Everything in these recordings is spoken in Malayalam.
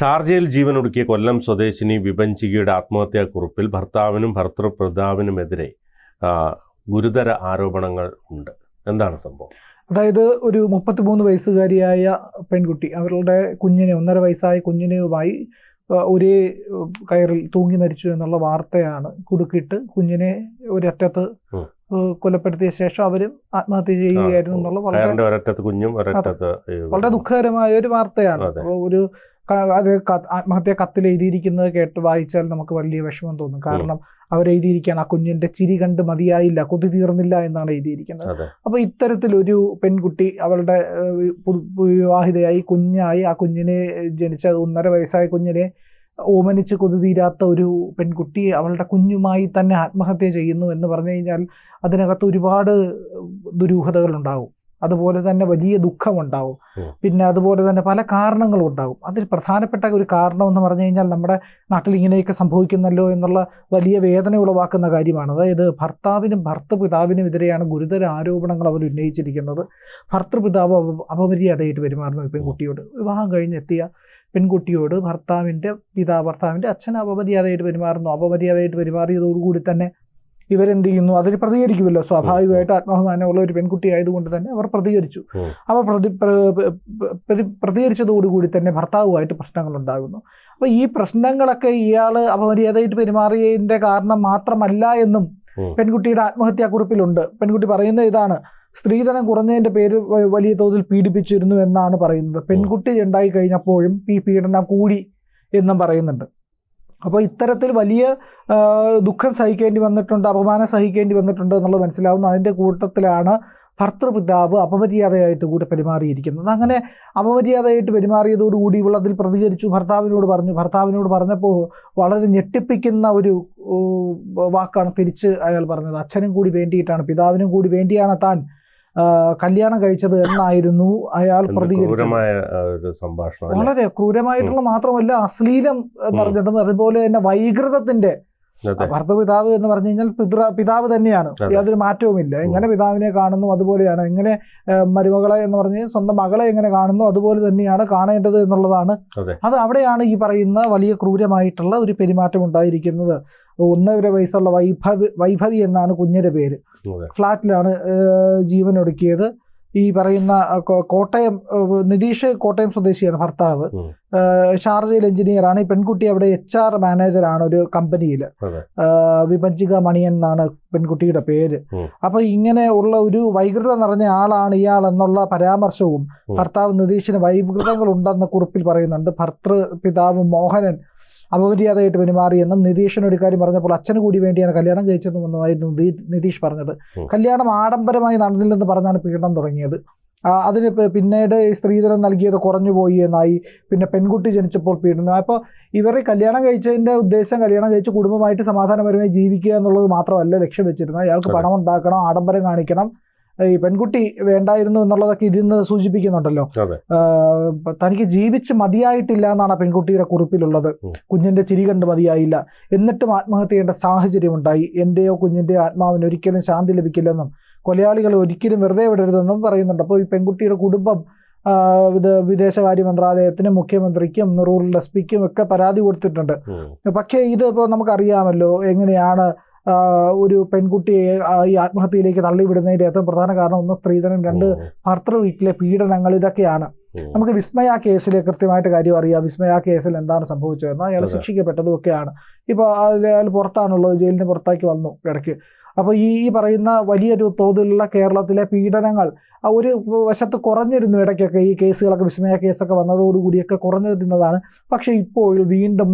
ഷാർജയിൽ ജീവനൊടുക്കിയ കൊല്ലം സ്വദേശിനി വിപഞ്ചികയുടെ ആത്മഹത്യാക്കുറിപ്പിൽ ഭർത്താവിനും ഭർത്തൃപിതാവിനുമെതിരെ ആ, ഗുരുതര ആരോപണങ്ങൾ ഉണ്ട്. എന്താണ് സംഭവം? അതായത് ഒരു മുപ്പത്തിമൂന്ന് വയസ്സുകാരിയായ പെൺകുട്ടി അവരുടെ കുഞ്ഞിനെ ഒന്നര വയസ്സായ കുഞ്ഞിനെയുമായി ഒരേ കയറിൽ തൂങ്ങി മരിച്ചു എന്നുള്ള വാർത്തയാണ് കുടുക്കിട്ട് കുഞ്ഞിനെ ഒരറ്റത്ത് കൊലപ്പെടുത്തിയ ശേഷം അവരും ആത്മഹത്യ ചെയ്യുകയായിരുന്നു എന്നുള്ള വളരെ കുഞ്ഞും വളരെ ദുഃഖകരമായ ഒരു വാർത്തയാണ്. ഒരു അത് ആത്മഹത്യ ആത്മഹത്യാ കത്തിൽ എഴുതിയിരിക്കുന്നത് കേട്ട് വായിച്ചാൽ നമുക്ക് വലിയ വിഷമം തോന്നും. കാരണം അവരെഴുതിയിരിക്കുകയാണ് ആ കുഞ്ഞിന്റെ ചിരി കണ്ട് മതിയായില്ല കൊതി തീർന്നില്ല എന്നാണ് എഴുതിയിരിക്കുന്നത്. അപ്പൊ ഇത്തരത്തിൽ ഒരു പെൺകുട്ടി അവളുടെ വിവാഹിതയായി കുഞ്ഞായി ആ കുഞ്ഞിനെ ജനിച്ച ഒന്നര വയസ്സായ കുഞ്ഞിനെ ഓമനിച്ച് കൊതി തീരാത്ത ഒരു പെൺകുട്ടി അവളുടെ കുഞ്ഞുമായി തന്നെ ആത്മഹത്യ ചെയ്യുന്നു എന്ന് പറഞ്ഞു കഴിഞ്ഞാൽ അതിനകത്ത് ഒരുപാട് ദുരൂഹതകൾ ഉണ്ടാവും അതുപോലെ തന്നെ വലിയ ദുഃഖമുണ്ടാവും. ഉണ്ടാവും പിന്നെ അതുപോലെ തന്നെ പല കാരണങ്ങളും ഉണ്ടാവും. അതിൽ പ്രധാനപ്പെട്ട ഒരു കാരണം എന്ന് പറഞ്ഞു കഴിഞ്ഞാൽ നമ്മുടെ നാട്ടിൽ ഇങ്ങനെയൊക്കെ സംഭവിക്കുന്നല്ലോ എന്നുള്ള വലിയ വേദന ഉളവാക്കുന്ന കാര്യമാണ്. അതായത് ഭർത്താവിനും ഭർത്തൃപിതാവിനും എതിരെയാണ് ഗുരുതര ആരോപണങ്ങൾ അവർ ഉന്നയിച്ചിരിക്കുന്നത്. ഭർത്തൃപിതാവ് അപ- അപമര്യാദയായിട്ട് പെരുമാറുന്നു. പെൺകുട്ടിയോട് വിവാഹം കഴിഞ്ഞെത്തിയ പെൺകുട്ടിയോട് ഭർത്താവിന്റെ പിതാ ഭർത്താവിന്റെ അച്ഛൻ അപമര്യാദയായിട്ട് പെരുമാറുന്നു. അപമര്യാദയായിട്ട് പെരുമാറിയതോടുകൂടി തന്നെ ഇവരെന്ത് ചെയ്യുന്നു അതിന് പ്രതികരിക്കുമല്ലോ? സ്വാഭാവികമായിട്ട് ആത്മാഭിമാനമുള്ള ഒരു പെൺകുട്ടി ആയതുകൊണ്ട് തന്നെ അവർ പ്രതികരിച്ചു. അപ്പോൾ പ്രതി പ്ര- പ്ര- പ്രതി പ്രതികരിച്ചതോടുകൂടി തന്നെ ഭർത്താവുമായിട്ട് പ്രശ്നങ്ങൾ ഉണ്ടാകുന്നു അപ്പോൾ ഈ പ്രശ്നങ്ങളൊക്കെ ഇയാൾ അപമര്യാദയായിട്ട് പെരുമാറിയതിന്റെ കാരണം മാത്രമല്ല എന്നും പെൺകുട്ടിയുടെ ആത്മഹത്യാക്കുറിപ്പിലുണ്ട്. പെൺകുട്ടി പറയുന്നത് ഇതാണ്. സ്ത്രീധനം കുറഞ്ഞതിന്റെ പേര് വലിയ തോതിൽ പീഡിപ്പിച്ചിരുന്നു എന്നാണ് പറയുന്നത്. പെൺകുട്ടി ഉണ്ടായി കഴിഞ്ഞപ്പോഴും ഈ പീഡനം കൂടി എന്നും പറയുന്നുണ്ട്. അപ്പോൾ ഇത്തരത്തിൽ വലിയ ദുഃഖം സഹിക്കേണ്ടി വന്നിട്ടുണ്ട് അപമാനം സഹിക്കേണ്ടി വന്നിട്ടുണ്ട് എന്നുള്ളത് മനസ്സിലാവുന്നു. അതിന്റെ കൂട്ടത്തിലാണ് ഭർത്തൃപിതാവ് അപമര്യാദയായിട്ട് കൂടെ പെരുമാറിയിരിക്കുന്നത്. അങ്ങനെ അപമര്യാദയായിട്ട് പെരുമാറിയതോടുകൂടി ഇവളതിൽ പ്രതികരിച്ചു. ഭർത്താവിനോട് പറഞ്ഞു ഭർത്താവിനോട് പറഞ്ഞപ്പോൾ വളരെ ഞെട്ടിപ്പിക്കുന്ന ഒരു വാക്കാണ് തിരിച്ച് അയാൾ പറഞ്ഞത്. അച്ഛനും കൂടി വേണ്ടിയിട്ടാണ് പിതാവിനും കൂടി വേണ്ടിയാണ് താൻ കല്യാണം കഴിച്ചത് എന്നായിരുന്നു അയാൾ പ്രതികരിച്ചത്. വളരെ ക്രൂരമായിട്ടുള്ള മാത്രമല്ല അശ്ലീലം പറഞ്ഞതും അതുപോലെ തന്നെ വൈകൃതത്തിന്റെ ഭർത്തപിതാവ് എന്ന് പറഞ്ഞു കഴിഞ്ഞാൽ പിതൃ പിതാവ് തന്നെയാണ്. യാതൊരു മാറ്റവുമില്ല. എങ്ങനെ പിതാവിനെ കാണുന്നു അതുപോലെയാണ്. എങ്ങനെ മരുമകളെ എന്ന് പറഞ്ഞ് സ്വന്തം മകളെ എങ്ങനെ കാണുന്നു അതുപോലെ തന്നെയാണ് കാണേണ്ടത് എന്നുള്ളതാണ്. അത് അവിടെയാണ് ഈ പറയുന്ന വലിയ ക്രൂരമായിട്ടുള്ള ഒരു പെരുമാറ്റം ഉണ്ടായിരിക്കുന്നത്. ഒന്നര വയസ്സുള്ള വൈഭവി വൈഭവി എന്നാണ് കുഞ്ഞിന്റെ പേര്. ഫ്ലാറ്റിലാണ് ജീവൻ ഒടുക്കിയത്. ഈ പറയുന്ന കോട്ടയം നിതീഷ് കോട്ടയം സ്വദേശിയാണ് ഭർത്താവ്. ഷാർജയിൽ എഞ്ചിനീയറാണ് ഈ പെൺകുട്ടി അവിടെ എച്ച് ആർ മാനേജറാണ് ഒരു കമ്പനിയിൽ വിഭജിക മണിയൻ എന്നാണ് പെൺകുട്ടിയുടെ പേര്. അപ്പൊ ഇങ്ങനെ ഉള്ള ഒരു വൈകൃതം നിറഞ്ഞ ആളാണ് ഇയാൾ എന്നുള്ള പരാമർശവും ഭർത്താവ് നിതീഷിന് വൈകൃതങ്ങൾ ഉണ്ടെന്ന കുറിപ്പിൽ പറയുന്നുണ്ട്. ഭർത്തൃ പിതാവ് മോഹനൻ അപമര്യാദയായിട്ട് പെരുമാറിയെന്നും ഒരു കാര്യം പറഞ്ഞപ്പോൾ അച്ഛന് കൂടി വേണ്ടിയാണ് കല്യാണം കഴിച്ചതെന്നുമായിരുന്നു നിതീ- നിതീഷ് പറഞ്ഞത്. കല്യാണം ആഡംബരമായി നടന്നില്ലെന്ന് പറഞ്ഞാണ് പീഡനം തുടങ്ങിയത്. അതിന് പിന്നീട് സ്ത്രീധനം നൽകിയത് കുറഞ്ഞു പോയി എന്നായി. പിന്നെ പെൺകുട്ടി ജനിച്ചപ്പോൾ പീഡനം. അപ്പോൾ ഇവർ കല്യാണം കഴിച്ചതിന്റെ ഉദ്ദേശം കല്യാണം കഴിച്ച് കുടുംബമായിട്ട് സമാധാനപരമായി ജീവിക്കുക എന്നുള്ളത് മാത്രമല്ല ലക്ഷ്യം വെച്ചിരുന്നത്. അയാൾക്ക് പണം ഉണ്ടാക്കണം ആഡംബരം കാണിക്കണം ഈ പെൺകുട്ടി വേണ്ടായിരുന്നു എന്നുള്ളതൊക്കെ ഇതിൽ നിന്ന് സൂചിപ്പിക്കുന്നുണ്ടല്ലോ. തനിക്ക് ജീവിച്ച് മതിയായിട്ടില്ല എന്നാണ് പെൺകുട്ടിയുടെ കുറിപ്പിലുള്ളത്. കുഞ്ഞിന്റെ ചിരി കണ്ട് മതിയായില്ല. എന്നിട്ടും ആത്മഹത്യ ചെയ്യേണ്ട സാഹചര്യം ഉണ്ടായി എന്റെയോ കുഞ്ഞിന്റെയോ ആത്മാവിന് ഒരിക്കലും ശാന്തി ലഭിക്കില്ലെന്നും കൊലയാളികൾ ഒരിക്കലും വെറുതെ വിടരുതെന്നും പറയുന്നുണ്ട്. അപ്പോൾ ഈ പെൺകുട്ടിയുടെ കുടുംബം ഇത് വിദേശകാര്യ മന്ത്രാലയത്തിനും മുഖ്യമന്ത്രിക്കും റൂറൽ എസ് പിക്കും ഒക്കെ പരാതി കൊടുത്തിട്ടുണ്ട്. പക്ഷേ ഇത് ഇപ്പോൾ നമുക്കറിയാമല്ലോ എങ്ങനെയാണ് ഒരു പെൺകുട്ടിയെ ഈ ആത്മഹത്യയിലേക്ക് തള്ളിവിടുന്നതിന്റെ ഏറ്റവും പ്രധാന കാരണം ഒന്ന് സ്ത്രീധനം രണ്ട്. ഭർത്തൃ വീട്ടിലെ പീഡനങ്ങൾ ഇതൊക്കെയാണ്. നമുക്ക് വിസ്മയ കേസിൽ കൃത്യമായിട്ട് കാര്യം അറിയാം. വിസ്മയ കേസിൽ എന്താണ് സംഭവിച്ചതെന്ന്. അയാൾ. ശിക്ഷിക്കപ്പെട്ടതും ഒക്കെയാണ്. ഇപ്പോൾ അയാൾ പുറത്താണുള്ളത്. ജയിലിന് പുറത്താക്കി വന്നു ഇടയ്ക്ക്. അപ്പോൾ ഈ ഈ പറയുന്ന വലിയൊരു തോതിലുള്ള കേരളത്തിലെ പീഡനങ്ങൾ ആ ഒരു വശത്ത് കുറഞ്ഞിരുന്നു ഇടയ്ക്കൊക്കെ ഈ കേസുകളൊക്കെ വിസ്മയ കേസൊക്കെ വന്നതോടുകൂടിയൊക്കെ കുറഞ്ഞിരുന്നതാണ്. പക്ഷേ ഇപ്പോൾ വീണ്ടും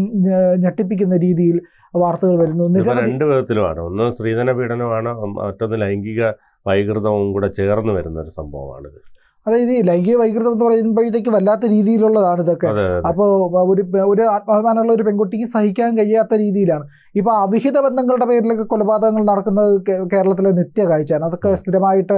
ഞെട്ടിപ്പിക്കുന്ന രീതിയിൽ വാർത്തകൾ വരുന്നു. രണ്ട് വിധത്തിലുമാണ്. ഒന്ന് സ്ത്രീധന പീഡനമാണ് മറ്റൊന്ന് ലൈംഗിക വൈകൃതവും കൂടെ ചേർന്ന് വരുന്ന ഒരു സംഭവമാണിത്. അതായത് ഈ ലൈംഗിക വൈകൃതം എന്ന് പറയുമ്പോഴത്തേക്ക് വല്ലാത്ത രീതിയിലുള്ളതാണ് ഇതൊക്കെ. അപ്പോൾ ഒരു ഒരു ആത്മാഭിമാനമുള്ള ഒരു പെൺകുട്ടിക്ക് സഹിക്കാൻ കഴിയാത്ത രീതിയിലാണ്. ഇപ്പോൾ അവിഹിത ബന്ധങ്ങളുടെ പേരിലൊക്കെ കൊലപാതകങ്ങൾ നടക്കുന്നത് കേരളത്തിലെ നിത്യ കാഴ്ചയാണ്. അതൊക്കെ സ്ഥിരമായിട്ട്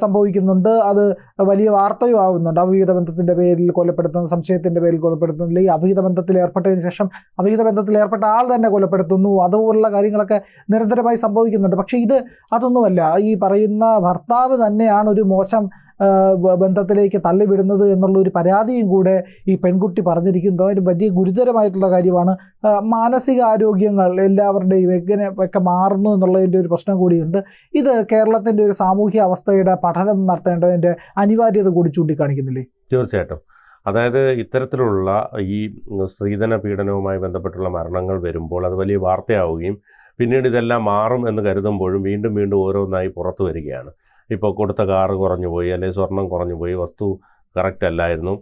സംഭവിക്കുന്നുണ്ട്. അത് വലിയ വാർത്തയും ആവുന്നുണ്ട്. അവിഹിത ബന്ധത്തിന്റെ പേരിൽ കൊലപ്പെടുത്തുന്നു സംശയത്തിന്റെ പേരിൽ കൊലപ്പെടുത്തുന്നു അല്ലെങ്കിൽ അവിഹിത ബന്ധത്തിൽ ഏർപ്പെട്ടതിന് ശേഷം അവിഹിത ബന്ധത്തിൽ ഏർപ്പെട്ട ആൾ തന്നെ കൊലപ്പെടുത്തുന്നു. അതുപോലുള്ള കാര്യങ്ങളൊക്കെ നിരന്തരമായി സംഭവിക്കുന്നുണ്ട്. പക്ഷേ ഇത് അതൊന്നുമല്ല. ഈ പറയുന്ന ഭർത്താവ് തന്നെയാണ് ഒരു മോശം ബന്ധത്തിലേക്ക് തള്ളിവിടുന്നത് എന്നുള്ള ഒരു പരാതിയും കൂടെ ഈ പെൺകുട്ടി പറഞ്ഞിരിക്കുന്നത് ഒരു വലിയ ഗുരുതരമായിട്ടുള്ള കാര്യമാണ്. മാനസിക ആരോഗ്യങ്ങൾ എല്ലാവരുടെയും എങ്ങനെ ഒക്കെ മാറുന്നു എന്നുള്ളതിന്റെ ഒരു പ്രശ്നം കൂടിയുണ്ട്. ഇത് കേരളത്തിന്റെ ഒരു സാമൂഹ്യ അവസ്ഥയുടെ പഠനം നടത്തേണ്ടതിന്റെ അനിവാര്യത കൂടി ചൂണ്ടിക്കാണിക്കുന്നില്ലേ? തീർച്ചയായിട്ടും. അതായത് ഇത്തരത്തിലുള്ള ഈ സ്ത്രീധന പീഡനവുമായി ബന്ധപ്പെട്ടുള്ള മരണങ്ങൾ വരുമ്പോൾ അത് വലിയ വാർത്തയാവുകയും പിന്നീട് ഇതെല്ലാം മാറും എന്ന് കരുതുമ്പോഴും വീണ്ടും വീണ്ടും ഓരോന്നായി പുറത്തു വരികയാണ്. ഇപ്പോൾ കൊടുത്ത കാറ് കുറഞ്ഞു പോയി അല്ലെങ്കിൽ സ്വർണം കുറഞ്ഞു പോയി വസ്തു കറക്റ്റ് അല്ലായിരുന്നു.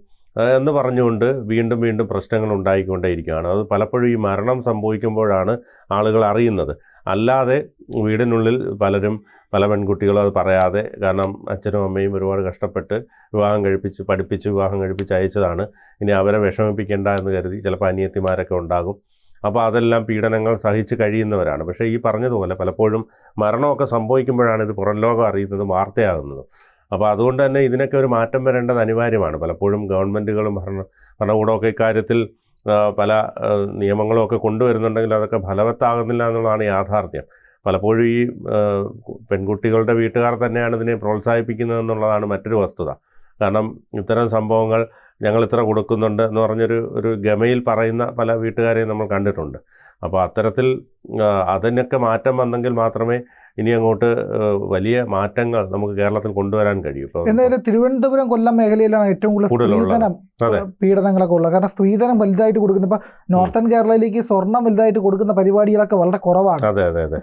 എന്ന് പറഞ്ഞുകൊണ്ട് വീണ്ടും വീണ്ടും പ്രശ്നങ്ങൾ ഉണ്ടായിക്കൊണ്ടേയിരിക്കുകയാണ്. അത് പലപ്പോഴും ഈ മരണം സംഭവിക്കുമ്പോഴാണ് ആളുകൾ അറിയുന്നത്. അല്ലാതെ വീടിനുള്ളിൽ പലരും പല പെൺകുട്ടികളും അത് പറയാതെ കാരണം അച്ഛനും അമ്മയും ഒരുപാട് കഷ്ടപ്പെട്ട് വിവാഹം കഴിപ്പിച്ച് പഠിപ്പിച്ച് വിവാഹം കഴിപ്പിച്ച് അയച്ചതാണ്. ഇനി അവരെ വിഷമിപ്പിക്കേണ്ട എന്ന് കരുതി ചിലപ്പോൾ അനിയത്തിമാരൊക്കെ ഉണ്ടാകും. അപ്പോൾ അതെല്ലാം പീഡനങ്ങൾ സഹിച്ച് കഴിയുന്നവരാണ്. പക്ഷേ ഈ പറഞ്ഞതുപോലെ പലപ്പോഴും മരണമൊക്കെ സംഭവിക്കുമ്പോഴാണ് ഇത് പുറം ലോകം അറിയുന്നതും വാർത്തയാകുന്നതും. അപ്പോൾ അതുകൊണ്ട് തന്നെ ഇതിനൊക്കെ ഒരു മാറ്റം വരേണ്ടത് അനിവാര്യമാണ്. പലപ്പോഴും ഗവൺമെന്റുകളും ഭരണ ഭരണകൂടമൊക്കെ ഇക്കാര്യത്തിൽ പല നിയമങ്ങളൊക്കെ നിയമങ്ങളും കൊണ്ടുവരുന്നുണ്ടെങ്കിൽ അതൊക്കെ ഫലവത്താകുന്നില്ല എന്നുള്ളതാണ് യാഥാർത്ഥ്യം. പലപ്പോഴും ഈ പെൺകുട്ടികളുടെ വീട്ടുകാർ തന്നെയാണ് ഇതിനെ പ്രോത്സാഹിപ്പിക്കുന്നത് എന്നുള്ളതാണ് മറ്റൊരു വസ്തുത. കാരണം ഇത്തരം സംഭവങ്ങൾ ഞങ്ങൾ ഇത്ര കൊടുക്കുന്നുണ്ട് എന്ന് പറഞ്ഞൊരു ഒരു ഗമയിൽ പറയുന്ന പല വീട്ടുകാരെയും നമ്മൾ കണ്ടിട്ടുണ്ട്. അപ്പോൾ അത്തരത്തിൽ അതിനൊക്കെ മാറ്റം വന്നെങ്കിൽ മാത്രമേ ഇനി അങ്ങോട്ട് വലിയ മാറ്റങ്ങൾ നമുക്ക് കേരളത്തിൽ കൊണ്ടുവരാൻ കഴിയും. എന്തായാലും തിരുവനന്തപുരം കൊല്ലം മേഖലയിലാണ് ഏറ്റവും കൂടുതൽ സ്ത്രീധനം. പീഡനങ്ങളൊക്കെ ഉള്ളത്. കാരണം സ്ത്രീധനം വലുതായിട്ട് കൊടുക്കുന്ന ഇപ്പൊ നോർത്തേൺ കേരളയിലേക്ക് സ്വർണം വലുതായിട്ട് കൊടുക്കുന്ന പരിപാടികളൊക്കെ വളരെ കുറവാണ്.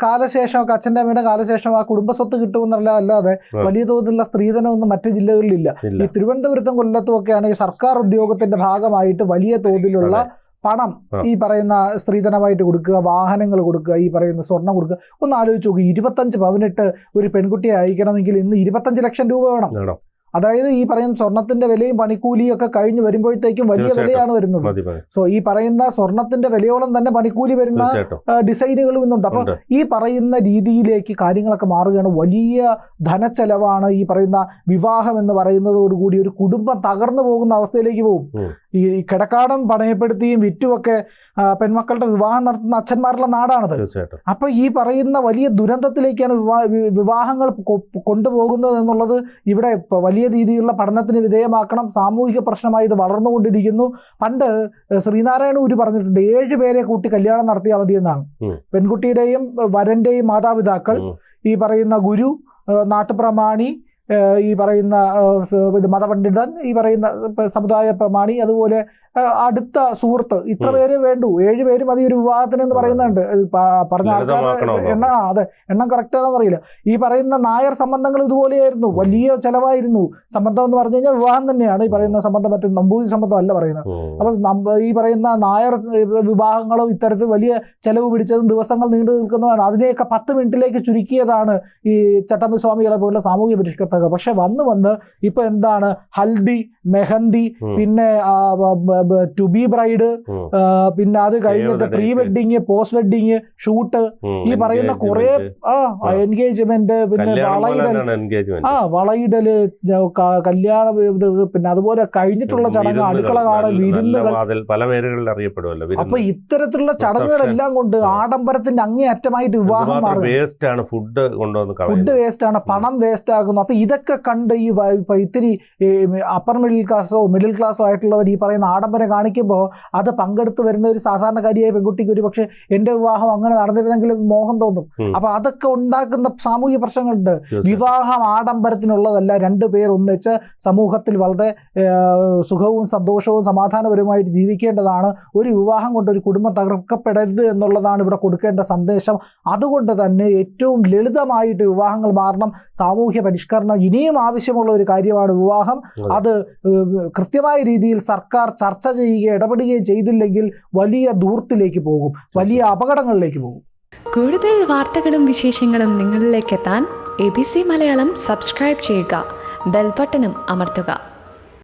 കാലശേഷം അച്ഛന്റെ അമ്മയുടെ കാലശേഷം ആ കുടുംബസ്വത്ത് കിട്ടുമെന്നല്ല അല്ലാതെ വലിയ തോതിലുള്ള സ്ത്രീധനം ഒന്നും മറ്റു ജില്ലകളിലില്ല. ഈ തിരുവനന്തപുരത്തും കൊല്ലത്തും ഒക്കെയാണ് ഈ സർക്കാർ ഉദ്യോഗത്തിന്റെ ഭാഗമായിട്ട് വലിയ തോതിലുള്ള. പണം ഈ പറയുന്ന സ്ത്രീധനമായിട്ട് കൊടുക്കുക വാഹനങ്ങൾ കൊടുക്കുക ഈ പറയുന്ന സ്വർണം കൊടുക്കുക. ഒന്ന് ആലോചിച്ച് നോക്കുക ഇരുപത്തഞ്ച് പവനിട്ട് ഒരു പെൺകുട്ടിയെ അയക്കണമെങ്കിൽ ഇന്ന് ഇരുപത്തഞ്ച് ലക്ഷം രൂപ വേണം. അതായത് ഈ പറയുന്ന സ്വർണത്തിന്റെ വിലയും പണിക്കൂലിയും ഒക്കെ കഴിഞ്ഞ് വരുമ്പോഴത്തേക്കും വലിയ വിലയാണ് വരുന്നത്. സോ ഈ പറയുന്ന സ്വർണത്തിന്റെ വിലയോളം തന്നെ പണിക്കൂലി വരുന്ന ഡിസൈനുകളും ഇന്നുണ്ട്. അപ്പൊ ഈ പറയുന്ന രീതിയിലേക്ക് കാര്യങ്ങളൊക്കെ മാറുകയാണ്. വലിയ ധനച്ചെലവാണ് ഈ പറയുന്ന വിവാഹം എന്ന് പറയുന്നതോടുകൂടി ഒരു കുടുംബം തകർന്നു പോകുന്ന അവസ്ഥയിലേക്ക് പോകും. ഈ കിടക്കാടം പണയപ്പെടുത്തിയും വിറ്റുമൊക്കെ പെൺമക്കളുടെ വിവാഹം നടത്തുന്ന അച്ഛന്മാരുടെ നാടാണത്. തീർച്ചയായിട്ടും. അപ്പൊ ഈ പറയുന്ന വലിയ ദുരന്തത്തിലേക്കാണ് വിവാ വിവാഹങ്ങൾ കൊണ്ടുപോകുന്നത് എന്നുള്ളത് ഇവിടെ വലിയ രീതിയിലുള്ള പഠനത്തിന് വിധേയമാക്കണം. സാമൂഹിക പ്രശ്നമായി ഇത് വളർന്നുകൊണ്ടിരിക്കുന്നു. പണ്ട് ശ്രീനാരായണ ഗുരു പറഞ്ഞിട്ടുണ്ട് ഏഴ് പേരെ കൂട്ടി കല്യാണം നടത്തിയാൽ മതി എന്നാണ്. പെൺകുട്ടിയുടെയും വരന്റെയും മാതാപിതാക്കൾ ഈ പറയുന്ന ഗുരു നാട്ടുപ്രമാണി ഈ പറയുന്ന ഇത് മതപണ്ഡിതൻ ഈ പറയുന്ന സമുദായ പ്രമാണി അതുപോലെ അടുത്ത സുഹൃത്ത് ഇത്ര പേര് വേണ്ടു. ഏഴ് പേര് മതി ഒരു വിവാഹത്തിന് എന്ന്. പറയുന്നുണ്ട്. പറഞ്ഞ എണ്ണ അതെ എണ്ണം കറക്റ്റ് ആണെന്ന് അറിയില്ല. ഈ പറയുന്ന നായർ സംബന്ധങ്ങൾ ഇതുപോലെയായിരുന്നു. വലിയ ചെലവായിരുന്നു. സംബന്ധം എന്ന് പറഞ്ഞു കഴിഞ്ഞാൽ വിവാഹം തന്നെയാണ്. ഈ പറയുന്ന സംബന്ധം മറ്റേ നമ്പൂതിരി സംബന്ധം അല്ല പറയുന്നത്. അപ്പൊ ഈ പറയുന്ന നായർ വിവാഹങ്ങളും ഇത്തരത്തിൽ വലിയ ചെലവ് പിടിച്ചതും ദിവസങ്ങൾ നീണ്ടു നിൽക്കുന്നതാണ്. അതിനെയൊക്കെ പത്ത് മിനിറ്റിലേക്ക് ചുരുക്കിയതാണ് ഈ ചട്ടമ്പി സ്വാമികളെ പോലുള്ള സാമൂഹ്യ പരിഷ്കർത്തകർ പക്ഷെ വന്ന് വന്ന് ഇപ്പൊ എന്താണ്? ഹൽദി മെഹന്തി പിന്നെ ടു ബി ബ്രൈഡ് പിന്നെ അത് കഴിഞ്ഞിട്ട് pre. Wedding post wedding shoot ഈ പറയുന്ന കുറെ ആ. എൻഗേജ്മെന്റ് പിന്നെ വളയിടൽ. ആ വളയിടൽ കല്യാണ പിന്നെ അതുപോലെ കഴിഞ്ഞിട്ടുള്ള ചടങ്ങ് അടുക്കള കാണൽ വിരുന്നുകൾ. പല പേരുകളിൽ അറിയപ്പെടുമല്ലോ അപ്പൊ ഇത്തരത്തിലുള്ള ചടങ്ങുകളെല്ലാം കൊണ്ട്. ആഡംബരത്തിന്റെ അങ്ങേയറ്റമായിട്ട് വിവാഹം മാറും വേസ്റ്റ് ആണ് ഫുഡ് കൊണ്ടുവന്ന് ഫുഡ് വേസ്റ്റ് ആണ് പണം വേസ്റ്റ് ആകുന്നു അപ്പൊ ഇതൊക്കെ കണ്ട് ഈ ഇത്തിരി അപ്പർ മിഡിൽ ക്ലാസ്സോ മിഡിൽ ക്ലാസ്സോ ആയിട്ടുള്ളവർ ഈ പറയുന്ന ആഡംബരം കാണിക്കുമ്പോൾ അത് പങ്കെടുത്ത് വരുന്ന ഒരു സാധാരണക്കാരിയായ പെൺകുട്ടിക്ക് ഒരു പക്ഷേ എന്റെ വിവാഹം അങ്ങനെ നടന്നിരുന്നെങ്കിൽ മോഹം തോന്നും. അപ്പൊ അതൊക്കെ ഉണ്ടാക്കുന്ന സാമൂഹ്യ പ്രശ്നങ്ങളുണ്ട്. വിവാഹം ആഡംബരത്തിനുള്ളതല്ല രണ്ടു പേർ ഒന്നിച്ച് സമൂഹത്തിൽ വളരെ സുഖവും സന്തോഷവും സമാധാനപരവുമായിട്ട് ജീവിക്കേണ്ടതാണ്. ഒരു വിവാഹം കൊണ്ട് ഒരു കുടുംബം തകർക്കപ്പെടരുത് എന്നുള്ളതാണ് ഇവിടെ കൊടുക്കേണ്ട സന്ദേശം. അതുകൊണ്ട് തന്നെ ഏറ്റവും ലളിതമായിട്ട് വിവാഹങ്ങൾ മാറണം. സാമൂഹ്യ പരിഷ്കരണം ഇനിയും ആവശ്യമുള്ള ഒരു കാര്യമാണ് വിവാഹം. അത്. കൃത്യമായ രീതിയിൽ സർക്കാർ ചർച്ച ചെയ്യുകയും ഇടപെടുകയും ചെയ്തില്ലെങ്കിൽ വലിയ ദൂരത്തിലേക്ക് പോകും. വലിയ അപകടങ്ങളിലേക്ക് പോകും. കൂടുതൽ വാർത്തകളും വിശേഷങ്ങളും നിങ്ങളിലേക്ക് എത്താൻ A B C Malayalam subscribe ചെയ്യുക. ബെൽബട്ടനും അമർത്തുക.